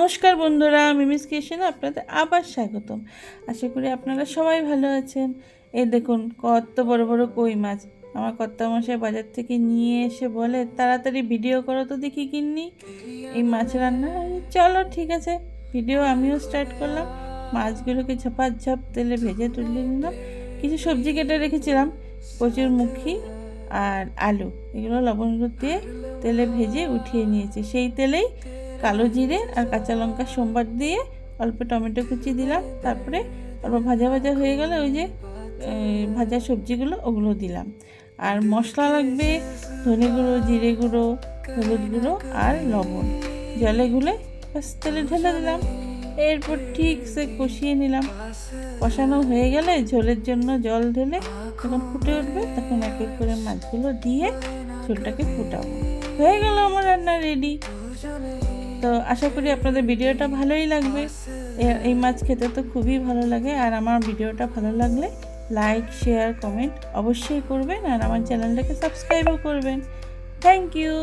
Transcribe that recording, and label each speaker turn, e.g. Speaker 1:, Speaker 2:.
Speaker 1: নমস্কার বন্ধুরা, মিমিস কিচেনে আপনাদের আবার স্বাগতম। আশা করি আপনারা সবাই ভালো আছেন। এই দেখুন, কত বড় বড় কই মাছ। আমার কর্তা মশাই বাজার থেকে নিয়ে এসে বলে, তাড়াতাড়ি ভিডিও করো তো দেখি কিন্নি এই মাছ রান্না চলো, ঠিক আছে। ভিডিও আমিও স্টার্ট করলাম। মাছগুলোকে ঝাপাঝাপ ঝাপ তেলে ভেজে তুলে নিলাম। কিছু সবজি কেটে রেখেছিলাম, কচুর মুখি আর আলু। এগুলো লবণ দিয়ে তেলে ভেজে উঠিয়ে নিয়েছি। সেই তেলেই কালো জিরে আর কাঁচা লঙ্কা সোমবার দিয়ে অল্প টমেটো কুচি দিলাম। তারপরে অল্প ভাজা ভাজা হয়ে গেলে ওই যে ভাজা সবজিগুলো ওগুলো দিলাম। আর মশলা লাগবে ধনে গুঁড়ো, জিরে গুঁড়ো, হলুদ গুঁড়ো আর লবণ। জলে গুলে তেলে ঢেলে দিলাম। এরপর ঠিক সে কষিয়ে নিলাম। কষানো হয়ে গেলে ঝোলের জন্য জল ঢেলে যখন ফুটে উঠবে তখন এক এক করে মাছগুলো দিয়ে ঝোলটাকে ফুটাবো। হয়ে গেল আমার রান্না রেডি। তো আশা করি আপনাদের ভিডিওটা ভালোই লাগবে। এই মাছ খেতে তো খুবই ভালো লাগে, আর আমার ভিডিওটা ভালো লাগলে লাইক, শেয়ার, কমেন্ট অবশ্যই করবেন, আর আমার চ্যানেলটাকে সাবস্ক্রাইবও করবেন। Thank you.